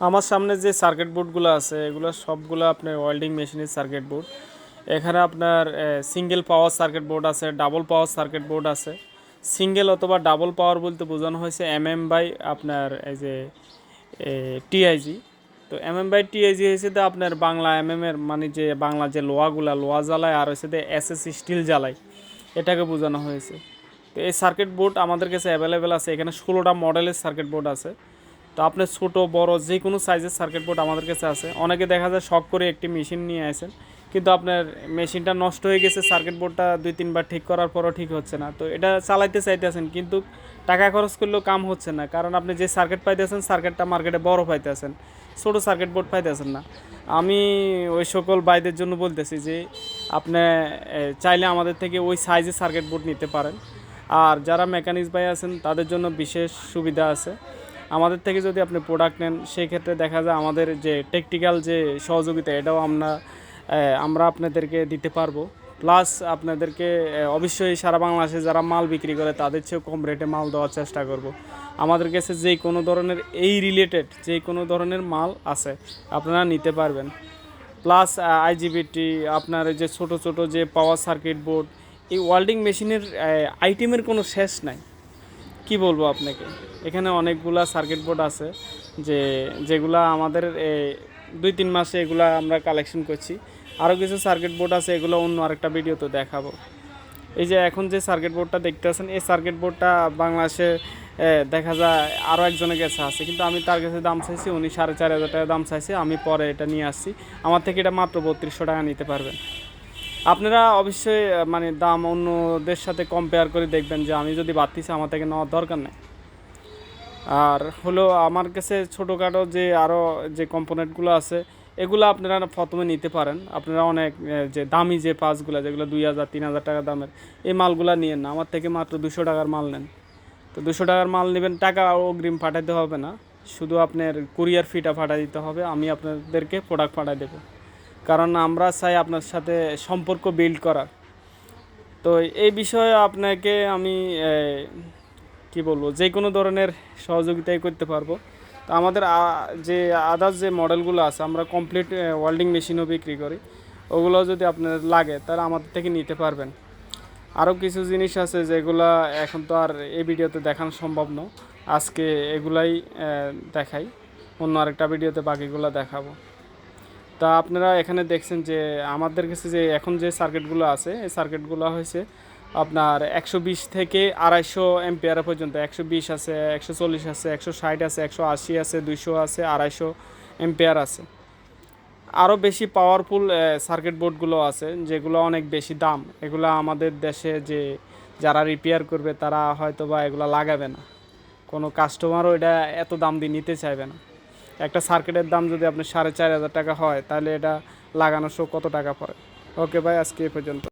আমার সামনে যে সার্কিট বোর্ডগুলো আছে, এগুলো সবগুলো আপনার ওয়েল্ডিং মেশিনের সার্কিট বোর্ড এখানে আপনার সিঙ্গেল পাওয়ার সার্কিট বোর্ড আছে ডাবল পাওয়ার সার্কিট বোর্ড আছে। সিঙ্গেল অথবা ডাবল পাওয়ার বলতে বোঝানো হয়েছে এম এম বাই আপনার, এই যে টিআইজি তো এম এম বাই টিআইজি হয়েছে তো আপনার বাংলা এম এম এর মানে যে বাংলা যে লোহাগুলা, লোহা জ্বালায় আর হয়েছে এস এস স্টিল জ্বালায়, এটাকে বোঝানো হয়েছে। তো এই সার্কিট বোর্ড আমাদের কাছে অ্যাভেলেবেল আছে, এখানে ষোলোটা মডেলের সার্কিট বোর্ড আছে। তো আপনার ছোটো, বড়, যে কোনো সাইজের সার্কিট বোর্ড আমাদের কাছে আছে। অনেকে দেখা যায় শখ করে একটি মেশিন নিয়ে আসেন, কিন্তু আপনার মেশিনটা নষ্ট হয়ে গেছে সার্কিট বোর্ডটা দুই, তিনবার ঠিক করার পরও ঠিক হচ্ছে না। তো এটা চালাইতে চাইতেছেন, কিন্তু টাকা খরচ করলেও কাম হচ্ছে না। কারণ আপনি যে সার্কিট পাইতেছেন সার্কিটটা মার্কেটে বড় পাইতেছেন, ছোটো সার্কিট বোর্ড পাইতেছেন না। আমি ওই সকল বাইদের জন্য বলতেছি যে, আপনি চাইলে আমাদের থেকে ওই সাইজের সার্কিট বোর্ড নিতে পারেন। আর যারা মেকানিক্স বাই আছেন, তাদের জন্য বিশেষ সুবিধা আছে। আমাদের থেকে যদি আপনি প্রোডাক্ট নেন সেই ক্ষেত্রে দেখা যায় আমাদের যে টেকনিক্যাল যে সহযোগিতা, এটাও আমরা আমরা আপনাদেরকে দিতে পারব। প্লাস আপনাদেরকে অবশ্যই সারা বাংলাদেশে যারা মাল বিক্রি করে, তাদের চেয়েও কম রেটে মাল দেওয়ার চেষ্টা করব। আমাদের কাছে যে কোনো ধরনের, এই রিলেটেড যে কোনো ধরনের মাল আছে, আপনারা নিতে পারবেন। প্লাস আইজিবিটি আপনার যে ছোট ছোট যে পাওয়ার সার্কিট বোর্ড এই ওয়েল্ডিং মেশিনের আইটেমের কোনো শেষ নাই। কি বলব আপনাকে? এখানে অনেকগুলা সার্কিট বোর্ড আছে যে, যেগুলা আমাদের দুই তিন মাসে এগুলা আমরা কালেকশন করছি। আরও কিছু সার্কিট বোর্ড আছে, এগুলো অন্য আরেকটা ভিডিওতে দেখাবো। এই যে এখন যে সার্কিট বোর্ডটা দেখতে আছেন, এই সার্কিট বোর্ডটা বাংলাদেশে দেখা যায় আরও একজনের কাছে আছে। কিন্তু আমি তার কাছে দাম চাইছি, উনি সাড়ে চার হাজার টাকা দাম চাইছে, আমি পরে এটা নিয়ে আসছি। আমার থেকে এটা মাত্র বত্রিশশো টাকা নিতে পারবেন। আপনারা অবশ্যই মানে দাম অন্যদের সাথে কম্পেয়ার করে দেখবেন যে আমি যদি বাড়তিছি, আমার থেকে নেওয়ার দরকার নেই। আর হলো আমার কাছে ছোটোখাটো যে আরও যে কম্পোনেন্টগুলো আছে, এগুলো আপনারা প্রথমে নিতে পারেন। আপনারা অনেক যে দামি যে পাসগুলো যেগুলো দুই হাজার, তিন হাজার টাকা দামের, এই মালগুলো নিয়েন না। আমার থেকে মাত্র দুশো টাকার মাল নেন। তো দুশো টাকার মাল নেবেন, টাকা অগ্রিম পাঠাতে হবে না। শুধু আপনার কুরিয়ার ফিটা পাঠিয়ে দিতে হবে, আমি আপনাদেরকে প্রোডাক্ট পাঠিয়ে দেবো। কারণ আমরা চাই আপনার সাথে সম্পর্ক বিল্ড করার। তো এই বিষয়ে আপনাকে আমি কি বলব, যে কোনো ধরনের সহযোগিতাই করতে পারব। তো আমাদের যে আদার্স যে মডেলগুলো আছে, আমরা কমপ্লিট ওয়েল্ডিং মেশিনও বিক্রি করি। ওগুলো যদি আপনার লাগে, তাহলে আমাদের থেকে নিতে পারবেন। আরও কিছু জিনিস আছে যেগুলা এখন তো আর এই ভিডিওতে দেখানো সম্ভব নয়। আজকে এগুলাই দেখাই। অন্য আরেকটা ভিডিওতে বাকিগুলো দেখাবো। তা আপনারা এখানে দেখছেন যে আমাদের কাছে যে এখন যে সার্কিটগুলো আছে, এই সার্কিটগুলো হয়েছে আপনার একশো বিশ থেকে আড়াইশো এম্পিয়ার পর্যন্ত। একশো বিশ আছে, একশো চল্লিশ আছে, একশো ষাট আছে, একশো আশি আছে, দুইশো আছে, আড়াইশো এম্পিয়ার আছে। আরও বেশি পাওয়ারফুল সার্কিট বোর্ডগুলো আছে, যেগুলো অনেক বেশি দাম। এগুলো আমাদের দেশে যে যারা রিপেয়ার করবে তারা হয়তো বা এগুলো লাগাবে না। কোনো কাস্টমারও এটা এত দাম দিয়ে নিতে চাইবে না। একটা সার্কিটের দাম যদি আপনি সাড়ে চার হাজার টাকা হয়, তাহলে এটা লাগানো শো কত টাকা পড়ে? ওকে ভাই, আজকে এ পর্যন্ত।